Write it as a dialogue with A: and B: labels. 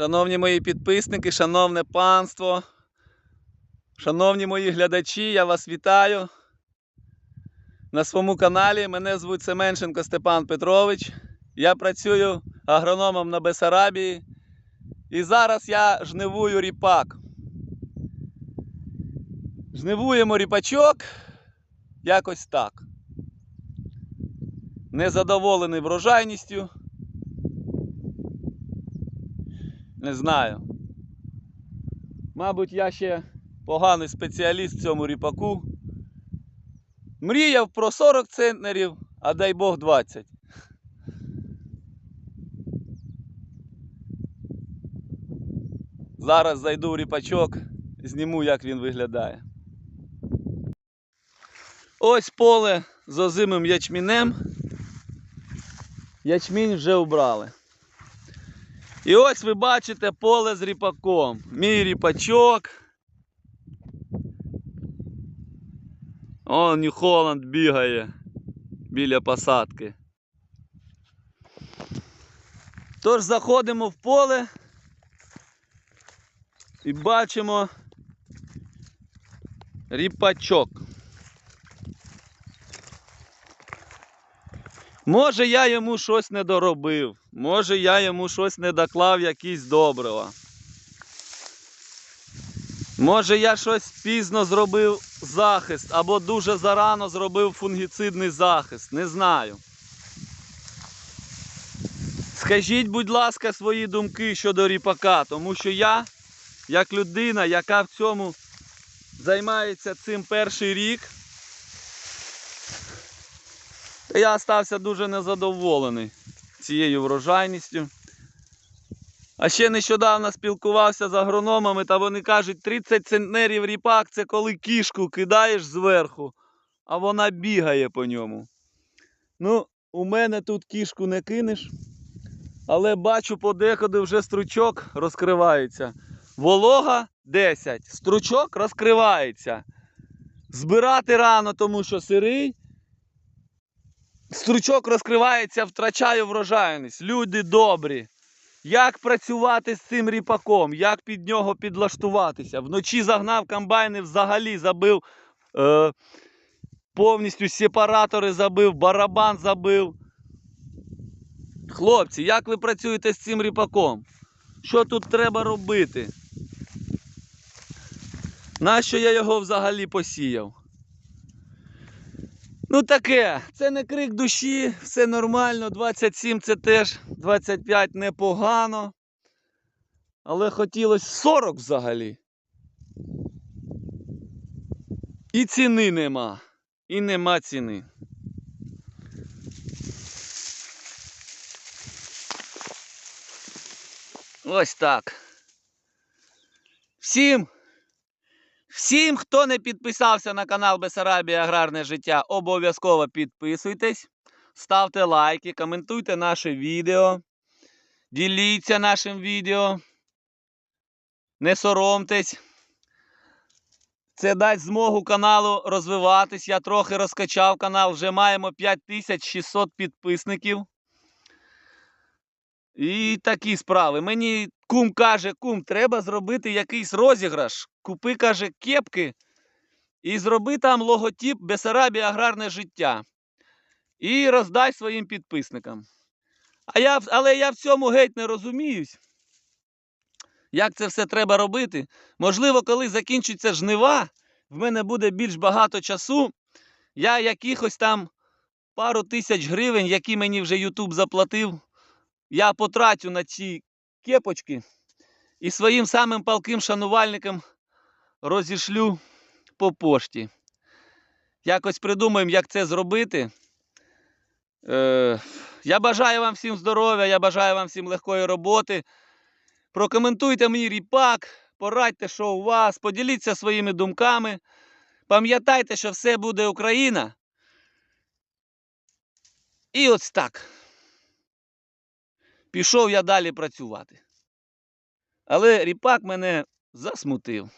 A: Шановні мої підписники, шановне панство, шановні мої глядачі, я вас вітаю на своєму каналі. Мене звуть Семенченко Степан Петрович. Я працюю агрономом на Бесарабії. І зараз я жнивую ріпак. Жнивуємо ріпачок якось так. Незадоволений врожайністю. Не знаю. Мабуть, я ще поганий спеціаліст в цьому ріпаку. Мріяв про 40 центнерів, а дай Бог 20. Зараз зайду в ріпачок, зніму, як він виглядає. Ось поле з озимим ячмінем. Ячмінь вже убрали. І ось ви бачите поле з ріпаком. Мій ріпачок. О, Нью-Холланд бігає біля посадки. Тож заходимо в поле і бачимо ріпачок. Може я йому щось не доробив, може я йому щось не доклав якісь добрива. Може я щось пізно зробив захист або дуже зарано зробив фунгіцидний захист, не знаю. Скажіть, будь ласка, свої думки щодо ріпака, тому що я, як людина, яка в цьому займається цим перший рік, я стався дуже незадоволений цією врожайністю. А ще нещодавно спілкувався з агрономами, та вони кажуть, 30 центнерів ріпак це коли кішку кидаєш зверху, а вона бігає по ньому. Ну, у мене тут кішку не кинеш, але бачу подекуди вже стручок розкривається. Волога 10, стручок розкривається. Збирати рано, тому що сирий. Стручок розкривається, втрачаю врожайність. Люди добрі. Як працювати з цим ріпаком? Як під нього підлаштуватися? Вночі загнав комбайни, взагалі забив, е, повністю сепаратори забив, барабан забив. Хлопці, як ви працюєте з цим ріпаком? Що тут треба робити? Нащо я його взагалі посіяв? Ну таке, це не крик душі, все нормально, 27 це теж 25 непогано. Але хотілося 40 взагалі. І ціни нема. І нема ціни. Ось так. Всім Всім, хто не підписався на канал Бесарабія Аграрне життя, обов'язково підписуйтесь, ставте лайки, коментуйте наше відео, діліться нашим відео. Не соромтесь. Це дасть змогу каналу розвиватись. Я трохи розкачав канал, вже маємо 5600 підписників. І такі справи. Мені кум каже, кум, треба зробити якийсь розіграш. Купи, каже, кепки і зроби там логотип Бесарабія Аграрне життя. І роздай своїм підписникам. А я, але я в цьому геть не розуміюсь. Як це все треба робити? Можливо, коли закінчиться жнива, в мене буде більш багато часу. Я якихось там пару тисяч гривень, які мені вже YouTube заплатив, я потрачу на ці кепочки і своїм самим палким шанувальникам розішлю по пошті. Якось придумаємо, як це зробити. Е, я бажаю вам всім здоров'я, я бажаю вам всім легкої роботи. Прокоментуйте мені ріпак, порадьте, що у вас, поділіться своїми думками. Пам'ятайте, що все буде Україна. І ось так. Пішов я далі працювати. Але ріпак мене засмутив.